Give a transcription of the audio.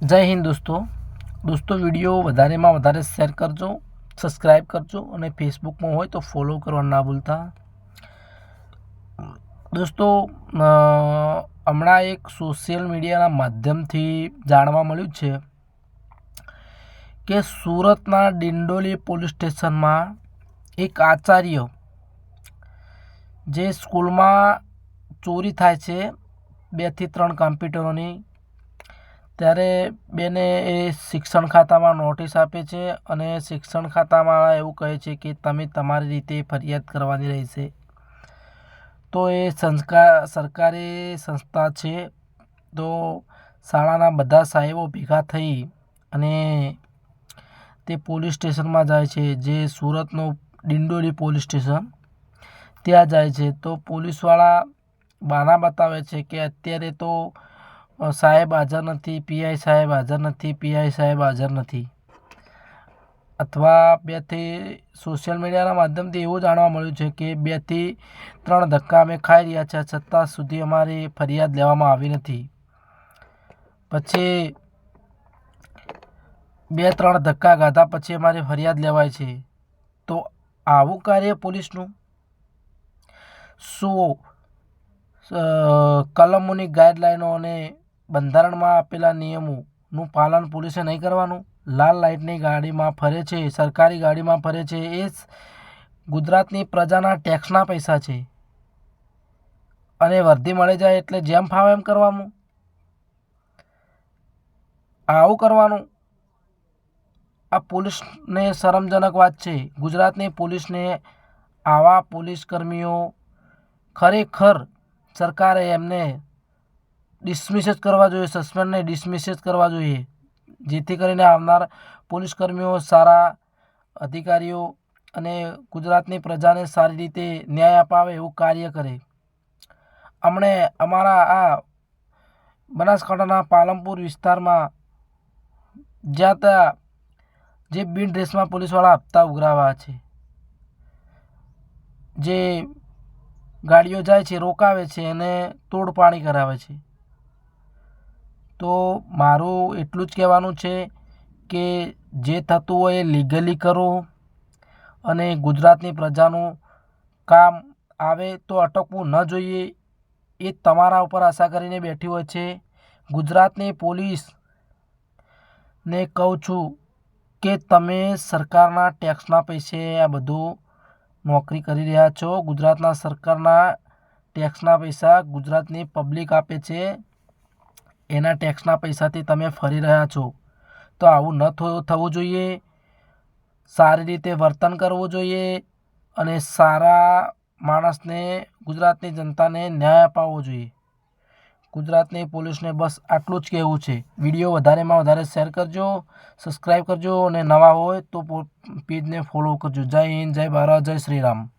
જય હિન્દ દોસ્તો. દોસ્તો વીડિયો વધારેમાં વધારે શેર કરજો સબસ્ક્રાઈબ કરજો અને ફેસબુકમાં હોય તો ફોલો કરવા ના ભૂલતા. દોસ્તો હમણાં એક સોશિયલ મીડિયાના માધ્યમથી જાણવા મળ્યું છે કે સુરતના ડિંડોલી પોલીસ સ્ટેશનમાં એક આચાર્ય જે સ્કૂલમાં ચોરી થાય છે બેથી ત્રણ કમ્પ્યુટરોની ત્યારે બેને એ શિક્ષણ ખાતામાં નોટિસ આપે છે અને શિક્ષણ ખાતામાં એવું કહે છે કે તમે તમારી રીતે ફરિયાદ કરવાની રહેશે. તો એ સંસ્કાર સરકારી સંસ્થા છે. તો શાળાના બધા સાહેબો ભેગા થઈ અને તે પોલીસ સ્ટેશનમાં જાય છે, જે સુરતનું ડિંડોલી પોલીસ સ્ટેશન ત્યાં જાય છે. તો પોલીસવાળા બાના બતાવે છે કે અત્યારે તો સાહેબ હાજર નથી, પીઆઈ સાહેબ હાજર નથી, પીઆઈ સાહેબ હાજર નથી. અથવા બેથી સોશિયલ મીડિયાના માધ્યમથી એવું જાણવા મળ્યું છે કે બેથી ત્રણ ધક્કા અમે ખાઈ રહ્યા છે, છતાં સુધી અમારી ફરિયાદ લેવામાં આવી નથી. પછી બે ત્રણ ધક્કા ગાધા પછી અમારી ફરિયાદ લેવાય છે. તો આવું કાર્ય પોલીસનું? શું કલમોની ગાઈડલાઈનો અને બંધારણમાં આપેલા નિયમોનું પાલન પોલીસે નહીં કરવાનું? લાલ લાઇટની ગાડીમાં ફરે છે, સરકારી ગાડીમાં ફરે છે, એ ગુજરાતની પ્રજાના ટેક્સના પૈસા છે. અને વર્ધી મળી જાય એટલે જેમ ફાવે એમ કરવાનું. આવું કરવાનું? આ પોલીસને શરમજનક વાત છે. ગુજરાતની પોલીસને આવા પોલીસ કર્મીઓ ખરેખર સરકારે એમને ડિસમિસ જ કરવા જોઈએ સસ્પેન્ડને ડિસમિસ જ કરવા જોઈએ. જેથી કરીને આવનાર પોલીસ કર્મીઓ સારા અધિકારીઓ અને ગુજરાતની પ્રજાને સારી રીતે ન્યાય અપાવે એવું કાર્ય કરે. અમણે અમારા આ બનાસકાંઠાના પાલનપુર વિસ્તારમાં જ્યાં ત્યાં જે બિન ડ્રેસમાં પોલીસવાળા હપ્તા ઉઘરાવા છે, જે ગાડીઓ જાય છે, રોકાવે છે અને તોડપાણી કરાવે છે. તો મારું એટલું જ કહેવાનું છે કે જે થતું હોય એ લીગલી કરો અને ગુજરાતની પ્રજાનું કામ આવે તો અટકવું ન જોઈએ એ તમારા ઉપર આશા કરીને બેઠી હોય છે. ગુજરાતની પોલીસ ને કહું છું કે તમે સરકારના ટેક્સના પૈસે આ બધું નોકરી કરી રહ્યા છો. ગુજરાતના સરકારના ટેક્સના પૈસા ગુજરાતની પબ્લિક આપે છે. એના ટેક્સના પૈસાથી તમે ફરી રહ્યા છો. તો આવું ન થવું જોઈએ. સારી રીતે વર્તન કરવું જોઈએ અને સારા માણસને, ગુજરાતની જનતાને ન્યાય અપાવવો જોઈએ. ગુજરાતની પોલીસને બસ આટલું જ કહેવું છે. વીડિયો વધારેમાં વધારે શેર કરજો સબસ્ક્રાઈબ કરજો અને નવા હોય તો પેજને ફોલો કરજો. જય હિન્દ, જય ભારત, જય શ્રી રામ.